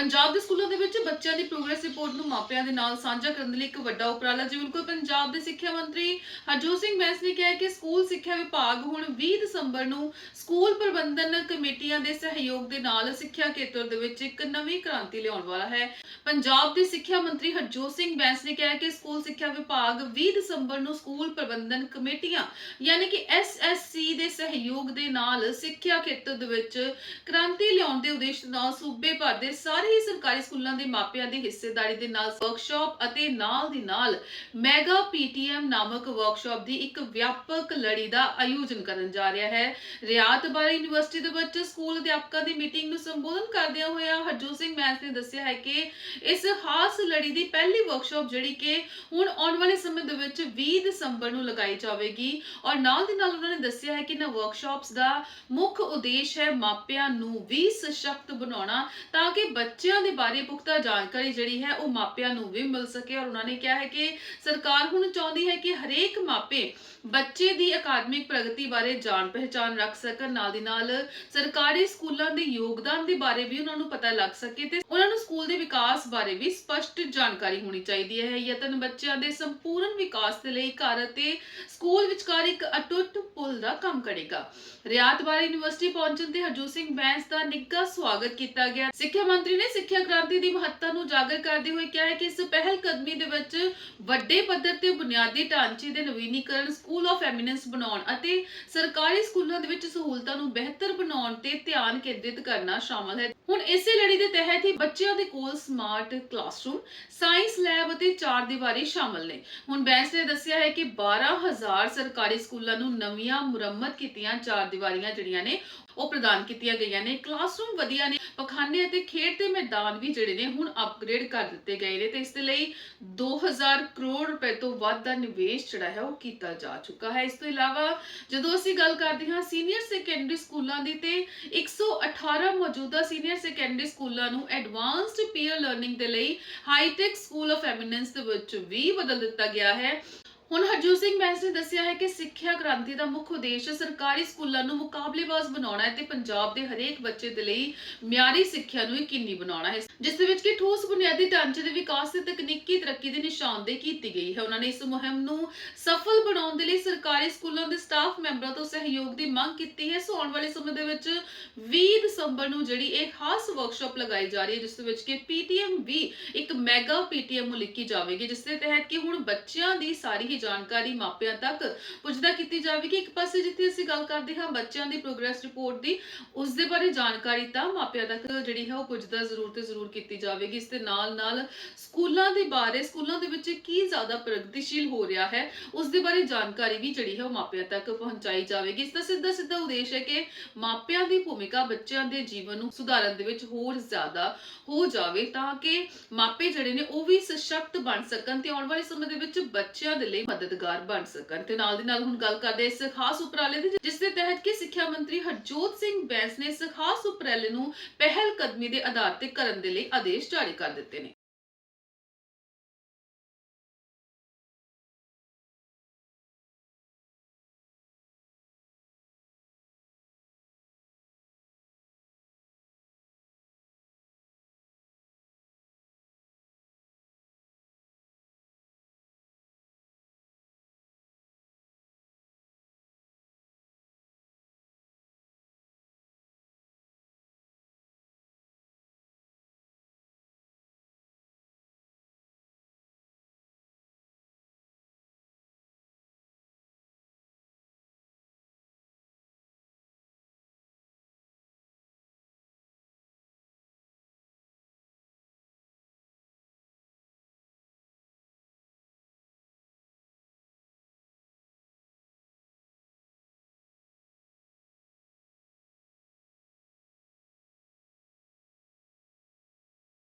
ਪੰਜਾਬ ਦੇ ਸਕੂਲਾਂ ਦੇ ਵਿੱਚ ਬੱਚਿਆਂ ਦੀ ਪ੍ਰੋਗਰੈਸ ਰਿਪੋਰਟ ਨੂੰ ਮਾਪਿਆਂ ਦੇ ਨਾਲ ਸਾਂਝਾ ਕਰਨ ਲਈ ਇੱਕ ਵੱਡਾ ਉਪਰਾਲਾ ਜਿਵੇਂ ਬਿਲਕੁਲ, ਪੰਜਾਬ ਦੇ ਸਿੱਖਿਆ ਮੰਤਰੀ ਹਰਜੋਤ ਸਿੰਘ ਬੈਂਸ ਨੇ ਕਿਹਾ ਕਿ ਸਕੂਲ ਸਿੱਖਿਆ ਵਿਭਾਗ ਹੁਣ 20 ਦਸੰਬਰ ਨੂੰ ਸਕੂਲ ਪ੍ਰਬੰਧਨ ਕਮੇਟੀਆਂ ਦੇ ਸਹਿਯੋਗ ਦੇ ਨਾਲ ਸਿੱਖਿਆ ਖੇਤਰ ਦੇ ਵਿੱਚ ਇੱਕ ਨਵੀਂ ਕ੍ਰਾਂਤੀ ਲਿਆਉਣ ਵਾਲਾ ਹੈ। ਪੰਜਾਬ ਦੇ ਸਿੱਖਿਆ ਮੰਤਰੀ ਹਰਜੋਤ ਸਿੰਘ ਬੈਂਸ ਨੇ ਕਿਹਾ ਕਿ ਸਕੂਲ ਸਿੱਖਿਆ ਵਿਭਾਗ 20 ਦਸੰਬਰ ਨੂੰ ਸਕੂਲ ਪ੍ਰਬੰਧਨ ਕਮੇਟੀਆਂ, ਯਾਨੀ ਕਿ ਐਸਐਸਸੀ ਦੇ ਸਹਿਯੋਗ ਦੇ ਨਾਲ ਸਿੱਖਿਆ ਖੇਤਰ ਦੇ ਵਿੱਚ ਕ੍ਰਾਂਤੀ ਲਿਆਉਣ ਦੇ ਉਦੇਸ਼ ਨਾਲ ਸੂਬੇ ਭਰ ਦੇ ਸਾਰੇ ਹੀ ਸਰਕਾਰੀ ਸਕੂਲਾਂ ਦੇ ਮਾਪਿਆਂ ਦੀ ਹਿੱਸੇਦਾਰੀ ਦੇ ਨਾਲ ਵਰਕਸ਼ਾਪ ਅਤੇ ਨਾਲ ਦੀ ਨਾਲ ਮੈਗਾ ਪੀਟੀਐਮ ਨਾਮਕ ਵਰਕਸ਼ਾਪ ਦੀ ਇੱਕ ਵਿਆਪਕ ਲੜੀ ਦਾ ਆਯੋਜਨ ਕਰਨ ਜਾ ਰਿਹਾ ਹੈ। ਰਿਆਤ ਬਾਰੇ ਯੂਨੀਵਰਸਿਟੀ ਦੇ ਵਿੱਚ ਸਕੂਲ ਅਧਿਆਪਕਾਂ ਦੀ ਮੀਟਿੰਗ ਨੂੰ ਸੰਬੋਧਨ ਕਰਦਿਆਂ ਹੋਇਆ ਹਰਜੋਤ ਸਿੰਘ ਮੈਂਸ ਨੇ ਦੱਸਿਆ ਹੈ ਕਿ ਇਸ ਖਾਸ ਲੜੀ ਦੀ ਪਹਿਲੀ ਵਰਕਸ਼ਾਪ ਜਿਹੜੀ ਕਿ ਹੁਣ ਆਉਣ ਵਾਲੇ ਸਮੇਂ ਦੇ ਵਿੱਚ 20 ਦਸੰਬਰ ਨੂੰ ਲਗਾਈ ਜਾਵੇਗੀ ਔਰ ਨਾਲ ਦੀ ਨਾਲ ਉਹਨਾਂ ਨੇ ਦੱਸਿਆ ਹੈ ਕਿ ਇਹਨਾਂ ਵਰਕਸ਼ਾਪਸ ਦਾ ਮੁੱਖ ਉਦੇਸ਼ ਹੈ ਮਾਪਿਆਂ ਨੂੰ ਵੀ ਸਸ਼ਕਤ ਬਣਾਉਣਾ ਤਾਂ ਕਿ ਬੱਚਿਆਂ ਦੇ ਬਾਰੇ ਪੁਖਤਾ ਜਾਣਕਾਰੀ ਜਿਹੜੀ ਹੈ ਉਹ ਮਾਪਿਆਂ ਨੂੰ ਵੀ ਮਿਲ ਸਕੇ ਔਰ ਉਹਨਾਂ ਨੇ ਕਿਹਾ ਹੈ ਕਿ ਸਰਕਾਰ ਹੁਣ ਚਾਹੁੰਦੀ ਹੈ ਕਿ ਹਰੇਕ ਮਾਪੇ ਬੱਚੇ ਦੀ ਅਕਾਦਮਿਕ ਪ੍ਰਗਤੀ ਬਾਰੇ ਜਾਣ ਪਹਿਚਾਨ ਰੱਖ ਸਕਣ, ਨਾਲ ਦੀ ਨਾਲ ਸਰਕਾਰੀ ਸਕੂਲਾਂ ਦੇ ਯੋਗਦਾਨ ਦੇ ਬਾਰੇ ਵੀ ਉਹਨਾਂ ਨੂੰ ਪਤਾ ਲੱਗ ਸਕੇ ਤੇ ਉਹਨਾਂ ਨੂੰ ਸਕੂਲ ਦੇ ਵਿਕਾਸ ਬਾਰੇ ਵੀ ਸਪਸ਼ਟ ਜਾਣਕਾਰੀ ਹੋਣੀ ਚਾਹੀਦੀ ਹੈ। ਯਤਨ ਬੱਚਿਆਂ ਦੇ ਸੰਪੂਰਨ ਵਿਕਾਸ ਦੇ ਲਈ ਘਰ ਅਤੇ ਸਕੂਲ ਵਿਚਕਾਰ ਇੱਕ ਅਟੁੱਟ ਪੁਲ ਦਾ ਕੰਮ ਕਰੇਗਾ। ਰਿਆਤ ਬਾਰੇ ਯੂਨੀਵਰਸਿਟੀ ਪਹੁੰਚਣ ਤੇ ਹਰਜੋਤ ਸਿੰਘ ਬੈਂਸ ਦਾ ਨਿੱਘਾ ਸਵਾਗਤ ਕੀਤਾ ਗਿਆ। ਸਿੱਖਿਆ ਮੰਤਰੀ ਨੇ ਸਿੱਖਿਆ ਕ੍ਰਾਂਤੀ ਦੀ ਮਹੱਤਤਾ ਨੂੰ ਜਾਗਰ ਕਰਦੇ ਹੋਏ ਕਿਹਾ ਹੈ ਕਿ ਇਸ ਪਹਿਲ ਕਦਮੀ ਦੇ ਵਿੱਚ ਵੱਡੇ ਪੱਧਰ ਤੇ ਬੁਨਿਆਦੀ ਢਾਂਚੇ ਦੇ ਨਵੀਨੀਕਰਨ ਸਕੂਲ ਆਫ ਐਮੀਨੈਂਸ ਬਣਾਉਣ ਅਤੇ ਸਰਕਾਰੀ ਸਕੂਲਾਂ ਦੇ ਵਿੱਚ ਸਹੂਲਤਾਂ ਨੂੰ ਬਿਹਤਰ ਬਣਾਉਣ ਤੇ ਧਿਆਨ ਕੇਂਦਰਿਤ ਕਰਨਾ ਸ਼ਾਮਲ ਹੈ। ਹੁਣ ਇਸੇ ਲੜੀ ਦੇ ਤਹਿਤ ਹੀ ਬੱਚਿਆਂ ਦੇ ਕੋਲ ਸਮਾਰਟ ਕਲਾਸਰੂਮ ਸਾਇੰਸ ਲੈਬ ਅਤੇ ਚਾਰ ਦੀਵਾਰੀ ਸ਼ਾਮਲ ਨੇ। ਹੁਣ ਬੈਂਸ ਨੇ ਦੱਸਿਆ ਹੈ ਕਿ 12000 ਸਰਕਾਰੀ ਸਕੂਲਾਂ ਨੂੰ ਨਵੀਆਂ ਮੁਰੰਮਤ ਕੀਤੀਆਂ ਚਾਰ ਦੀਵਾਰੀਆਂ ਜਿਹੜੀਆਂ ਨੇ, ਉਹ ਪ੍ਰਦਾਨ ਕੀਤੀਆਂ ਗਈਆਂ ਨੇ। ਕਲਾਸਰੂਮ ਵਧੀਆ ਨੇ, ਪਖਾਨੇ ਅਤੇ ਖੇਡ ਤੇ ਮੈਦਾਨ ਵੀ ਜਿਹੜੇ ਨੇ ਹੁਣ ਅਪਗ੍ਰੇਡ ਕਰ ਦਿੱਤੇ ਗਏ ਨੇ ਤੇ ਇਸ ਦੇ ਲਈ 2000 ਕਰੋੜ ਰੁਪਏ ਤੋਂ ਵੱਧ ਦਾ ਨਿਵੇਸ਼ ਜਿਹੜਾ ਹੈ ਉਹ ਕੀਤਾ ਜਾ ਚੁੱਕਾ ਹੈ। ਇਸ ਤੋਂ ਇਲਾਵਾ ਜਦੋਂ ਅਸੀਂ ਗੱਲ ਕਰਦੇ ਹਾਂ ਸੀਨੀਅਰ ਸੈਕੰਡਰੀ ਸਕੂਲਾਂ ਦੀ ਤੇ 118 ਮੌਜੂਦਾ ਸੀਨੀਅਰ ਸੈਕੰਡਰੀ ਸਕੂਲਾਂ ਨੂੰ ਐਡਵਾਂਸਡ ਪੀਅਰ ਲਰਨਿੰਗ ਦੇ ਲਈ ਹਾਈਟੈਕ ਸਕੂਲ ਆਫ ਐਮੀਨੈਂਸ ਦੇ ਵਿੱਚ ਵੀ ਬਦਲ ਦਿੱਤਾ ਗਿਆ ਹੈ। ਹੁਣ ਹਰਜੋਤ ਸਿੰਘ ਬੈਂਸ ਨੇ ਦੱਸਿਆ ਹੈ ਕਿ ਸਿੱਖਿਆ ਕ੍ਰਾਂਤੀ ਦਾ ਮੁੱਖ ਉਦੇਸ਼ ਸਰਕਾਰੀ ਸਕੂਲਾਂ ਨੂੰ ਮੁਕਾਬਲੇਬਾਜ਼ ਬਣਾਉਣਾ ਹੈ ਤੇ ਪੰਜਾਬ ਦੇ ਹਰੇਕ ਬੱਚੇ ਦੇ ਲਈ ਮਿਆਰੀ ਸਿੱਖਿਆ ਨੂੰ ਯਕੀਨੀ ਬਣਾਉਣਾ ਹੈ। ਜਿਸ ਦੇ ਵਿੱਚ ਕਿ ਠੋਸ ਬੁਨਿਆਦੀ ਢਾਂਚੇ ਦੇ ਵਿਕਾਸ ਤੇ ਤਕਨੀਕੀ ਤਰੱਕੀ ਦੀ ਨਿਸ਼ਾਨਦੇਹੀ ਕੀਤੀ ਗਈ ਹੈ। ਉਹਨਾਂ ਨੇ ਇਸ ਮੁਹਿੰਮ ਨੂੰ ਸਫਲ ਬਣਾਉਣ ਦੇ ਲਈ ਸਰਕਾਰੀ ਸਕੂਲਾਂ ਦੇ ਸਟਾਫ ਮੈਂਬਰਾਂ ਤੋਂ ਸਹਿਯੋਗ ਦੀ ਮੰਗ ਕੀਤੀ ਹੈ। ਸੋ ਆਉਣ ਵਾਲੇ ਸਮੇਂ ਦੇ ਵਿੱਚ 20 ਦਸੰਬਰ ਨੂੰ ਜਿਹੜੀ ਇਹ ਖਾਸ ਵਰਕਸ਼ਾਪ ਲਗਾਈ ਜਾ ਰਹੀ ਹੈ, ਜਿਸ ਦੇ ਵਿੱਚ ਕਿ ਪੀਟੀਐਮ ਵੀ ਇੱਕ ਮੈਗਾ ਪੀਟੀਐਮ ਲਿਖੀ ਜਾਵੇਗੀ, ਜਿਸ ਦੇ ਤਹਿਤ ਕਿ ਹੁਣ ਬੱਚਿਆਂ ਦੀ ਸਾਰੀ ਜਾਣਕਾਰੀ ਮਾਪਿਆਂ ਤੱਕ ਪੁੱਜਦਾ ਕੀਤੀ ਜਾਵੇਗੀ ਇੱਕ ਪਾਸੇ ਜਿੱਥੇ ਅਸੀਂ ਗੱਲ ਕਰਦੇ ਹਾਂ ਬੱਚਿਆਂ ਦੀ ਪ੍ਰੋਗਰੈਸ ਰਿਪੋਰਟ ਦੀ ਉਸ ਦੇ ਬਾਰੇ ਜਾਣਕਾਰੀ ਤਾਂ ਮਾਪਿਆਂ ਤੱਕ ਜਿਹੜੀ ਹੈ ਉਹ ਪੁੱਜਦਾ ਜ਼ਰੂਰ ਤੇ ਜ਼ਰੂਰ ਕੀਤੀ ਜਾਵੇਗੀ। ਇਸ ਦੇ ਨਾਲ ਨਾਲ ਸਕੂਲਾਂ ਦੇ ਬਾਰੇ, ਸਕੂਲਾਂ ਦੇ ਵਿੱਚ ਕੀ ਜ਼ਿਆਦਾ ਪ੍ਰਗਤੀਸ਼ੀਲ ਹੋ ਰਿਹਾ ਹੈ ਉਸ ਦੇ ਬਾਰੇ ਜਾਣਕਾਰੀ ਵੀ ਜਿਹੜੀ ਹੈ ਉਹ ਮਾਪਿਆਂ ਤੱਕ ਪਹੁੰਚਾਈ ਜਾਵੇਗੀ। ਇਸ ਦਾ ਸਿੱਧਾ ਸਿੱਧਾ ਉਦੇਸ਼ ਹੈ ਕਿ ਮਾਪਿਆਂ ਦੀ ਭੂਮਿਕਾ ਬੱਚਿਆਂ ਦੇ ਜੀਵਨ ਨੂੰ ਸੁਧਾਰਨ ਦੇ ਵਿੱਚ ਹੋਰ ਜ਼ਿਆਦਾ ਹੋ ਜਾਵੇ ਤਾਂ ਕਿ ਮਾਪੇ ਜਿਹੜੇ ਨੇ ਉਹ ਵੀ ਸਸ਼ਕਤ ਬਣ ਸਕਣ ਤੇ ਆਉਣ ਵਾਲੇ ਸਮੇਂ ਦੇ ਵਿੱਚ ਬੱਚਿਆਂ ਦੇ ਲਈ ਮਦਦਗਾਰ ਬਣ ਸਕਣ। ਤੇ ਨਾਲ ਦੀ ਨਾਲ ਹੁਣ ਗੱਲ ਕਰਦੇ ਇਸ ਖਾਸ ਉਪਰਾਲੇ ਦੀ, ਜਿਸ ਦੇ ਤਹਿਤ ਕਿ ਸਿੱਖਿਆ ਮੰਤਰੀ ਹਰਜੋਤ ਸਿੰਘ ਬੈਂਸ ਨੇ ਇਸ ਖਾਸ ਉਪਰਾਲੇ ਨੂੰ ਪਹਿਲ ਕਦਮੀ ਦੇ ਆਧਾਰ ਤੇ ਕਰਨ ਦੇ ਲਈ ਆਦੇਸ਼ ਜਾਰੀ ਕਰ ਦਿੱਤੇ ਨੇ।